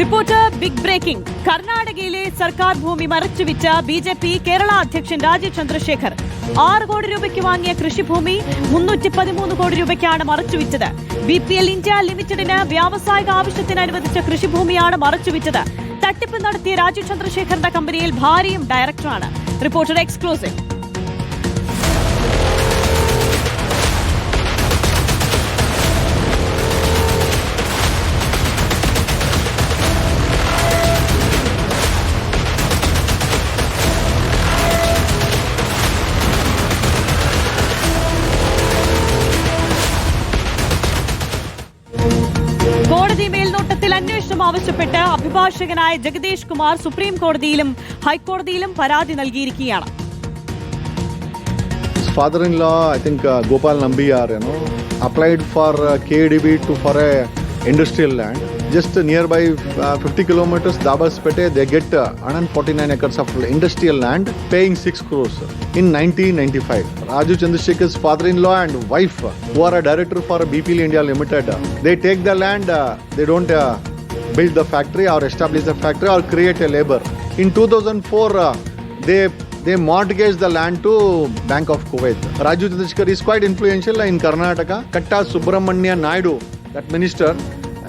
Report big breaking. കർണാടകയിലെ സർക്കാർ ഭൂമി മറച്ചുവിച്ച ബി ജെ പി കേരള അധ്യക്ഷൻ രാജീവ് ചന്ദ്രശേഖർ. ആറ് കോടി രൂപയ്ക്ക് വാങ്ങിയ കൃഷിഭൂമി മുന്നൂറ്റി പതിമൂന്ന് കോടി രൂപയ്ക്കാണ് മറച്ചുവിറ്റത് ബി പി എൽ ഇന്ത്യ ലിമിറ്റഡിന് വ്യാവസായിക ആവശ്യത്തിന് അനുവദിച്ച കൃഷിഭൂമിയാണ് മറച്ചുവിറ്റത് തട്ടിപ്പ് നടത്തിയ രാജീവ് ചന്ദ്രശേഖറിന്റെ കമ്പനിയിൽ ഭാര്യയും ഡയറക്ടറാണ് റിപ്പോർട്ടർ എക്സ്ക്ലൂസീവ്. ആവശ്യപ്പെട്ട് അഭിഭാഷകനായ ജഗദീഷ് കുമാർ സുപ്രീം കോടതിയിലും ഹൈക്കോടതിയിലും പരാതി നൽകിയിരിക്കുകയാണ്. Father in law I think Gopal Nambiar applied for K two four a industrial land just near by fifty kilometres Dabaspet hundred and acres of industrial land paying six crores in nineteen ninety five Raju Chandrasekhar's father in law and wife who are a director for B P India limited they take the land they build the factory or establish the factory or create a labor. In 2004, uh, they they mortgaged the land to Bank of Kuwait. Raju Chandrasekhar is quite influential in Karnataka. Katta Subramanya Naidu, that minister,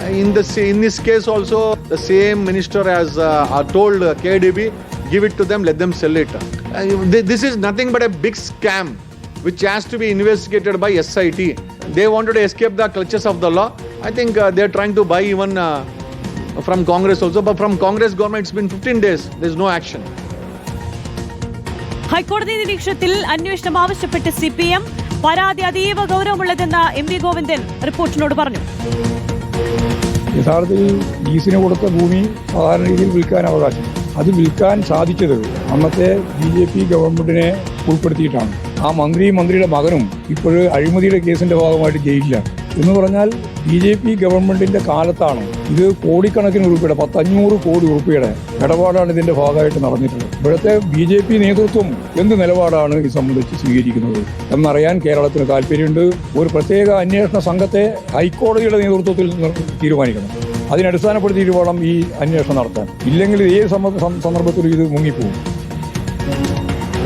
uh, in the in this case also the same minister has uh, uh, told uh, KDB, give it to them, let them sell it. Uh, this is nothing but a big scam which has to be investigated by SIT. They wanted to escape the clutches of the law. I think uh, they're trying to buy even uh, from Congress also, but from Congress government it's been 15 days. There's no action. ഹൈക്കോടതി നിരീക്ഷണത്തിൽ അന്വേഷണം ആവശ്യപ്പെട്ട് C P M പരാതി അതീവ ഗൗരവമുള്ളതെന്ന് M V Govindan റിപ്പോർട്ടിനോട് പറഞ്ഞു യഥാർത്ഥത്തിൽ ലീസിന് കൊടുത്ത ഭൂമി സാധാരണ രീതിയിൽ വിൽക്കാൻ അവകാശം അത് വിൽക്കാൻ സാധിച്ചത് അന്നത്തെ ബി ജെ പി ഗവൺമെന്റിനെ ഉൾപ്പെടുത്തിയിട്ടാണ് ആ മന്ത്രിയും മന്ത്രിയുടെ മകനും ഇപ്പോഴും അഴിമതിയുടെ കേസിന്റെ ഭാഗമായിട്ട് ജയിലിലാണ് എന്ന് പറഞ്ഞാൽ ബി ജെ പി ഗവൺമെന്റിന്റെ കാലത്താണ് ഇത് കോടിക്കണക്കിന് ഉറുപ്പിയുടെ പത്തഞ്ഞൂറ് കോടി ഉറുപ്പിയുടെ ഇടപാടാണ് ഇതിന്റെ ഭാഗമായിട്ട് നടന്നിട്ടുള്ളത്. ഇവിടുത്തെ ബി ജെ പി നേതൃത്വം എന്ത് നിലപാടാണ് ഇത് സംബന്ധിച്ച് സ്വീകരിക്കുന്നത് എന്നറിയാൻ കേരളത്തിന് താല്പര്യമുണ്ട്. ഒരു പ്രത്യേക അന്വേഷണ സംഘത്തെ ഹൈക്കോടതിയുടെ നേതൃത്വത്തിൽ തീരുമാനിക്കണം. അതിനടിസ്ഥാനപ്പെടുത്തിയിട്ട് വേണം ഈ അന്വേഷണം നടത്താൻ. ഇല്ലെങ്കിൽ ഏത് സന്ദർഭത്തിലും ഇത് മുങ്ങിപ്പോകും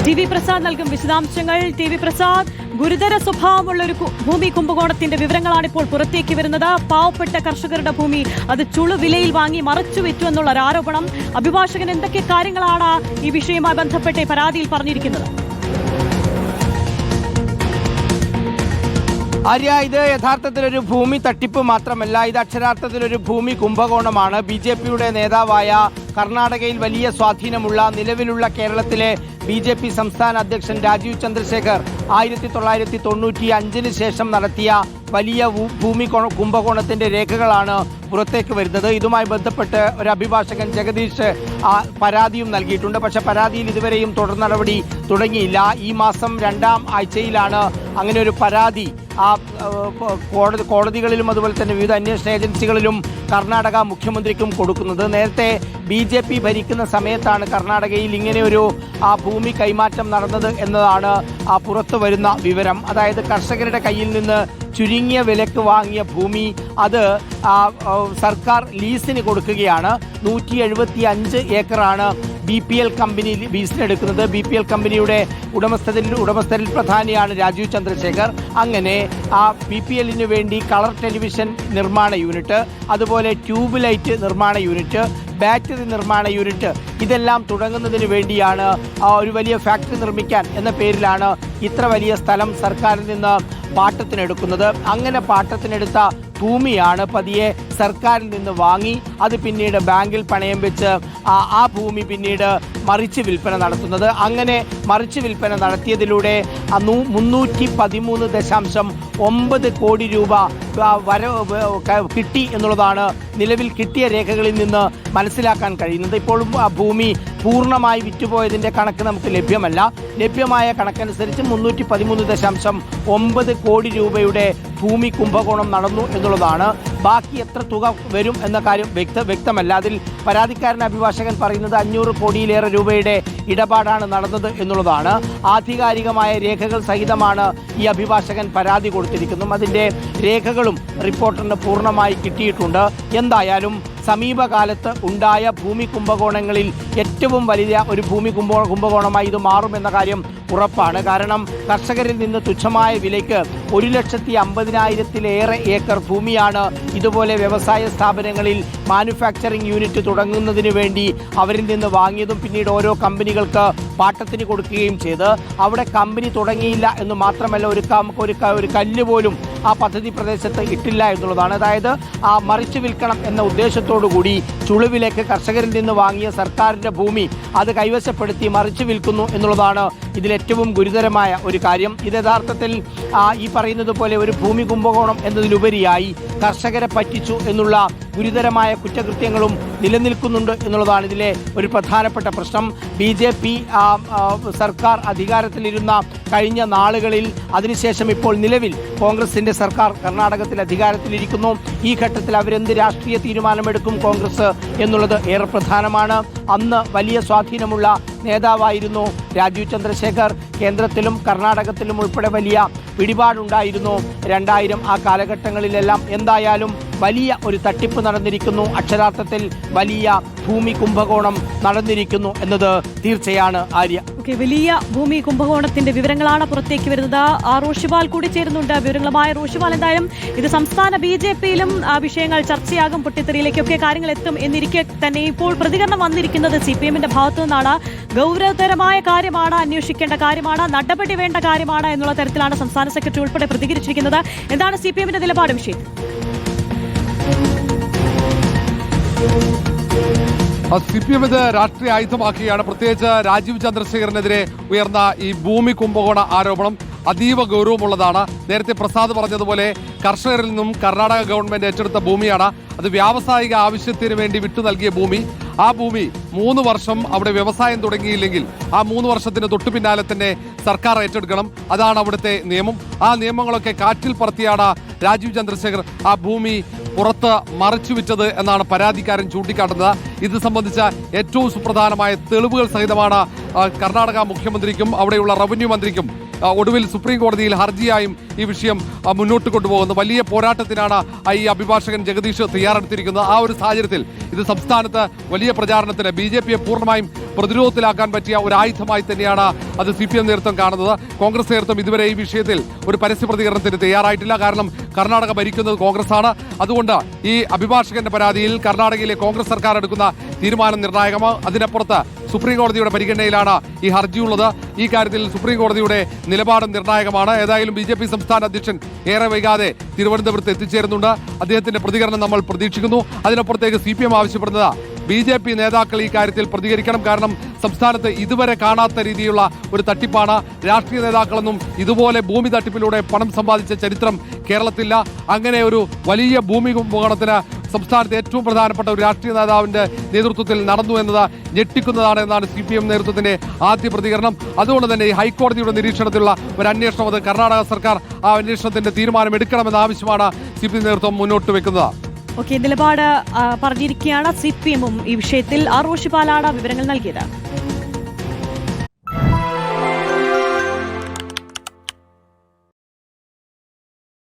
ടി വി പ്രസാദ് നൽകും വിശദാംശങ്ങൾ. ടി വി പ്രസാദ് ഗുരുതര സ്വഭാവമുള്ള ഒരു ഭൂമി കുംഭകോണത്തിന്റെ വിവരങ്ങളാണ് ഇപ്പോൾ പുറത്തേക്ക് വരുന്നത്. പാവപ്പെട്ട കർഷകരുടെ ഭൂമി അത് ചുളു വിലയിൽ വാങ്ങി മറച്ചു വിറ്റു എന്നുള്ള ഒരു ആരോപണം അഭിഭാഷകൻ എന്തൊക്കെ കാര്യങ്ങളാണ് ഈ വിഷയവുമായി ബന്ധപ്പെട്ട് പരാതിയിൽ പറഞ്ഞിരിക്കുന്നത്? ആര്യ ഇത് യഥാർത്ഥത്തിലൊരു ഭൂമി തട്ടിപ്പ് മാത്രമല്ല ഇത് അക്ഷരാർത്ഥത്തിലൊരു ഭൂമി കുംഭകോണമാണ്. ബി ജെ പിയുടെ നേതാവായ കർണാടകയിൽ വലിയ സ്വാധീനമുള്ള നിലവിലുള്ള കേരളത്തിലെ ബി ജെ പി സംസ്ഥാന അധ്യക്ഷൻ രാജീവ് ചന്ദ്രശേഖർ ആയിരത്തി തൊള്ളായിരത്തി തൊണ്ണൂറ്റി അഞ്ചിന് ശേഷം നടത്തിയ വലിയ ഭൂമി കുംഭകോണത്തിന്റെ രേഖകളാണ് പുറത്തേക്ക് വരുന്നത്. ഇതുമായി ബന്ധപ്പെട്ട് ഒരു അഭിഭാഷകൻ ജഗദീഷ് പരാതിയും നൽകിയിട്ടുണ്ട്. പക്ഷെ പരാതിയിൽ ഇതുവരെയും തുടർ നടപടി തുടങ്ങിയില്ല. ഈ മാസം രണ്ടാം ആഴ്ചയിലാണ് അങ്ങനെ ഒരു പരാതി ആ കോടതി കോടതികളിലും അതുപോലെ തന്നെ വിവിധ അന്വേഷണ ഏജൻസികളിലും കർണാടക മുഖ്യമന്ത്രിക്കും കൊടുക്കുന്നത്. നേരത്തെ ബി ജെ പി ഭരിക്കുന്ന സമയത്താണ് കർണാടകയിൽ ഇങ്ങനെ ഒരു ആ ഭൂമി കൈമാറ്റം നടന്നത് എന്നതാണ് ആ പുറത്തു വരുന്ന വിവരം. അതായത് കർഷകരുടെ കയ്യിൽ നിന്ന് ചുരുങ്ങിയ വിലക്ക് വാങ്ങിയ ഭൂമി. അത് സർക്കാർ ലീസിന് കൊടുക്കുകയാണ്. നൂറ്റി എഴുപത്തി അഞ്ച് ഏക്കറാണ് ബി പി എൽ കമ്പനി ലീസിനെടുക്കുന്നത്. ബി പി എൽ കമ്പനിയുടെ ഉടമസ്ഥരിൽ ഉടമസ്ഥരിൽ പ്രധാനിയാണ് രാജീവ് ചന്ദ്രശേഖർ. അങ്ങനെ ആ ബി പി എല്ലിന് വേണ്ടി കളർ ടെലിവിഷൻ നിർമ്മാണ യൂണിറ്റ് അതുപോലെ ട്യൂബ് ലൈറ്റ് നിർമ്മാണ യൂണിറ്റ് ബാറ്ററി നിർമ്മാണ യൂണിറ്റ് ഇതെല്ലാം തുടങ്ങുന്നതിന് വേണ്ടിയാണ് ഒരു വലിയ ഫാക്ടറി നിർമ്മിക്കാൻ എന്ന പേരിലാണ് ഇത്ര വലിയ സ്ഥലം സർക്കാരിൽ നിന്ന് പാട്ടത്തിനെടുക്കുന്നത്. അങ്ങനെ പാട്ടത്തിനെടുത്ത ഭൂമിയാണ് പതിയെ സർക്കാരിൽ നിന്ന് വാങ്ങി അത് പിന്നീട് ബാങ്കിൽ പണയം വെച്ച് ആ ഭൂമി പിന്നീട് മറിച്ച് വിൽപ്പന നടത്തുന്നത്. അങ്ങനെ മറിച്ച് വിൽപ്പന നടത്തിയതിലൂടെ മുന്നൂറ്റി പതിമൂന്ന് ദശാംശം ഒമ്പത് കോടി രൂപ വര കിട്ടി എന്നുള്ളതാണ് നിലവിൽ കിട്ടിയ രേഖകളിൽ നിന്ന് മനസ്സിലാക്കാൻ കഴിയുന്നത്. ഇപ്പോഴും ആ ഭൂമി പൂർണമായി വിറ്റുപോയതിന്റെ കണക്ക് നമുക്ക് ലഭ്യമല്ല. ലഭ്യമായ കണക്കനുസരിച്ച് മുന്നൂറ്റി പതിമൂന്ന് ദശാംശം ഒമ്പത് കോടി രൂപയുടെ ഭൂമി കുംഭകോണം നടന്നു എന്നുള്ളതാണ് ബാക്കി എത്ര തുക വരും എന്ന കാര്യം വ്യക്ത വ്യക്തമല്ല. അതിൽ പരാതിക്കാരൻ അഭിഭാഷകൻ പറയുന്നത് അഞ്ഞൂറ് കോടിയിലേറെ രൂപയുടെ ഇടപാടാണ് നടന്നത് എന്നുള്ളതാണ്. ആധികാരികമായ രേഖകൾ സഹിതമാണ് ഈ അഭിഭാഷകൻ പരാതി കൊടുത്തിരിക്കുന്നു അതിന്റെ രേഖകളും റിപ്പോർട്ടറിന് പൂർണമായി കിട്ടിയിട്ടുണ്ട്. എന്തായാലും സമീപകാലത്ത് ഉണ്ടായ ഭൂമി കുംഭകോണങ്ങളിൽ ഏറ്റവും വലിയ ഒരു ഭൂമി കുംഭ കുംഭകോണമായി ഇത് മാറുമെന്ന കാര്യം ഉറപ്പാണ്. കാരണം കർഷകരിൽ നിന്ന് തുച്ഛമായ വിലയ്ക്ക് ഒരു ലക്ഷത്തി അമ്പതിനായിരത്തിലേറെ ഏക്കർ ഭൂമിയാണ് ഇതുപോലെ വ്യവസായ സ്ഥാപനങ്ങളിൽ മാനുഫാക്ചറിംഗ് യൂണിറ്റ് തുടങ്ങുന്നതിന് വേണ്ടി അവരിൽ നിന്ന് വാങ്ങിയതും പിന്നീട് ഓരോ കമ്പനികൾക്ക് പാട്ടത്തിന് കൊടുക്കുകയും ചെയ്ത്. അവിടെ കമ്പനി തുടങ്ങിയില്ല എന്ന് മാത്രമല്ല ഒരു ഒരു ഒരു കല്ല് പോലും ആ പദ്ധതി പ്രദേശത്ത് ഇട്ടില്ല എന്നുള്ളതാണ്. അതായത് ആ മറിച്ചു വിൽക്കണം എന്ന ഉദ്ദേശത്തോടു കൂടി ചുളിവിലേക്ക് കർഷകരിൽ നിന്ന് വാങ്ങിയ സർക്കാരിന്റെ ഭൂമി അത് കൈവശപ്പെടുത്തി മറിച്ചു വിൽക്കുന്നു എന്നുള്ളതാണ് ഇതിലേറ്റവും ഗുരുതരമായ ഒരു കാര്യം. ഇത് യഥാർത്ഥത്തിൽ ഈ പറയുന്നത് പോലെ ഒരു ഭൂമി കുംഭകോണം എന്നതിലുപരിയായി കർഷകരെ പറ്റിച്ചു എന്നുള്ള ഗുരുതരമായ കുറ്റകൃത്യങ്ങളും നിലനിൽക്കുന്നുണ്ട് എന്നുള്ളതാണ് ഇതിലെ ഒരു പ്രധാനപ്പെട്ട പ്രശ്നം. ബി ജെ പി സർക്കാർ അധികാരത്തിലിരുന്ന കഴിഞ്ഞ നാളുകളിൽ അതിനുശേഷം ഇപ്പോൾ നിലവിൽ കോൺഗ്രസിന്റെ സർക്കാർ കർണാടകത്തിൽ അധികാരത്തിലിരിക്കുന്നു. ഈ ഘട്ടത്തിൽ അവരെന്ത് രാഷ്ട്രീയ തീരുമാനമെടുക്കും കോൺഗ്രസ് എന്നുള്ളത് ഏറെ പ്രധാനമാണ്. അന്ന് വലിയ സ്വാധീനമുള്ള നേതാവായിരുന്നു രാജീവ് ചന്ദ്രശേഖർ. കേന്ദ്രത്തിലും കർണാടകത്തിലും ഉൾപ്പെടെ വലിയ പിടിപാടുണ്ടായിരുന്നു. രണ്ടായിരം ആ കാലഘട്ടങ്ങളിലെല്ലാം എന്തായാലും വലിയ ഒരു തട്ടിപ്പ് നടന്നിരിക്കുന്നു. അക്ഷരാർത്ഥത്തിൽ വലിയ ഭൂമി കുംഭകോണം നടന്നിരിക്കുന്നു എന്നത് തീർച്ചയാണ് ആര്യ. ഓക്കെ വലിയ ഭൂമി കുംഭകോണത്തിന്റെ വിവരങ്ങളാണ് പുറത്തേക്ക് വരുന്നത്. ആ റോഷിപാൽ കൂടി ചേരുന്നുണ്ട്. വിവരങ്ങളുമായ റോഷിപാൽ എന്തായാലും ഇത് സംസ്ഥാന ബി ജെ പിയിലും വിഷയങ്ങൾ ചർച്ചയാകും. പൊട്ടിത്തെറിയിലേക്കൊക്കെ കാര്യങ്ങൾ എത്തും എന്നിരിക്കെ തന്നെ ഇപ്പോൾ പ്രതികരണം വന്നിരിക്കുന്നത് സി പി എമ്മിന്റെ ഭാഗത്തു നിന്നാണ്. ഗൗരവതരമായ കാര്യമാണ് അന്വേഷിക്കേണ്ട കാര്യമാണ് നടപടി വേണ്ട കാര്യമാണ് എന്നുള്ള തരത്തിലാണ് സംസ്ഥാന സെക്രട്ടറി ഉൾപ്പെടെ പ്രതികരിച്ചിരിക്കുന്നത്. എന്താണ് സി പി എമ്മിന്റെ നിലപാട് വിഷയത്തിൽ സി പി എം ഇത് രാഷ്ട്രീയ ആയുധമാക്കുകയാണ്. പ്രത്യേകിച്ച് രാജീവ് ചന്ദ്രശേഖരനെതിരെ ഉയർന്ന ഈ ഭൂമി കുംഭകോണ ആരോപണം അതീവ ഗൗരവമുള്ളതാണ്. നേരത്തെ പ്രസാദ് പറഞ്ഞതുപോലെ കർഷകരിൽ നിന്നും കർണാടക ഗവൺമെന്റ് ഏറ്റെടുത്ത ഭൂമിയാണ്. അത് വ്യാവസായിക ആവശ്യത്തിന് വേണ്ടി വിട്ടു നൽകിയ ഭൂമി. ആ ഭൂമി മൂന്ന് വർഷം അവിടെ വ്യവസായം തുടങ്ങിയില്ലെങ്കിൽ ആ മൂന്ന് വർഷത്തിന് തൊട്ടു പിന്നാലെ തന്നെ സർക്കാർ ഏറ്റെടുക്കണം. അതാണ് അവിടുത്തെ നിയമം. ആ നിയമങ്ങളൊക്കെ കാറ്റിൽ പറത്തിയാണ് രാജീവ് ചന്ദ്രശേഖർ ആ ഭൂമി പുറത്ത് മറച്ചു വിറ്റത് എന്നാണ് പരാതിക്കാരൻ ചൂണ്ടിക്കാട്ടുന്നത്. ഇത് സംബന്ധിച്ച ഏറ്റവും സുപ്രധാനമായ തെളിവുകൾ സഹിതമാണ് കർണാടക മുഖ്യമന്ത്രിക്കും അവിടെയുള്ള റവന്യൂ മന്ത്രിക്കും ഒടുവിൽ സുപ്രീം കോടതിയിൽ ഹർജിയായും ഈ വിഷയം മുന്നോട്ട് കൊണ്ടുപോകുന്നത് വലിയ പോരാട്ടത്തിനാണ് ഈ അഭിഭാഷകൻ ജഗദീഷ് തയ്യാറെടുത്തിരിക്കുന്നത്. ആ ഒരു സാഹചര്യത്തിൽ ഇത് സംസ്ഥാനത്ത് വലിയ പ്രചാരണത്തിന് ബി ജെ പിയെ പൂർണമായും പ്രതിരോധത്തിലാക്കാൻ പറ്റിയ ഒരു ആയുധമായി തന്നെയാണ് അത് സി പി എം നേതൃത്വം കാണുന്നത്. കോൺഗ്രസ് നേതൃത്വം ഇതുവരെ ഈ വിഷയത്തിൽ ഒരു പരസ്യ പ്രതികരണത്തിന് തയ്യാറായിട്ടില്ല. കാരണം കർണാടക ഭരിക്കുന്നത് കോൺഗ്രസ് ആണ് അതുകൊണ്ട് ഈ അഭിഭാഷകന്റെ പരാതിയിൽ കർണാടകയിലെ കോൺഗ്രസ് സർക്കാർ എടുക്കുന്ന തീരുമാനം നിർണായകമാണ് അതിനപ്പുറത്ത് സുപ്രീം കോടതിയുടെ പരിഗണനയിലാണ് ഈ ഹർജിയുള്ളത്. ഈ കാര്യത്തിൽ സുപ്രീം കോടതിയുടെ നിലപാട് നിർണായകമാണ്. ഏതായാലും ബി ജെ പി സംസ്ഥാന അധ്യക്ഷൻ ഏറെ വൈകാതെ തിരുവനന്തപുരത്ത് എത്തിച്ചേരുന്നുണ്ട്. അദ്ദേഹത്തിന്റെ പ്രതികരണം നമ്മൾ പ്രതീക്ഷിക്കുന്നു. അതിനപ്പുറത്തേക്ക് സി പി എം ആവശ്യപ്പെടുന്നത് ബി ജെ പി നേതാക്കൾ ഈ കാര്യത്തിൽ പ്രതികരിക്കണം. കാരണം സംസ്ഥാനത്ത് ഇതുവരെ കാണാത്ത രീതിയിലുള്ള ഒരു തട്ടിപ്പാണ്. രാഷ്ട്രീയ നേതാക്കളൊന്നും ഇതുപോലെ ഭൂമി തട്ടിപ്പിലൂടെ പണം സമ്പാദിച്ച ചരിത്രം കേരളത്തില്ല. അങ്ങനെ ഒരു വലിയ ഭൂമി കുംഭകോണത്തിന് സംസ്ഥാനത്തെ ഏറ്റവും പ്രധാനപ്പെട്ട ഒരു രാഷ്ട്രീയ നേതാവിന്റെ നേതൃത്വത്തിൽ നടന്നു എന്നത് ഞെട്ടിക്കുന്നതാണ് എന്നാണ് സി പി എം നേതൃത്വത്തിന്റെ ആദ്യ പ്രതികരണം. അതുകൊണ്ട് തന്നെ ഈ ഹൈക്കോടതിയുടെ നിരീക്ഷണത്തിലുള്ള ഒരു അന്വേഷണം അത് കർണാടക സർക്കാർ ആ അന്വേഷണത്തിന്റെ തീരുമാനം എടുക്കണമെന്ന ആവശ്യമാണ് സി പി നേതൃത്വം മുന്നോട്ട് വെക്കുന്നത്. ഓക്കെ നിലപാട് പറഞ്ഞിരിക്കുകയാണ് സി പി എമ്മും ഈ വിഷയത്തിൽ. ആർ പാലാട വിവരങ്ങൾ നൽകിയത്.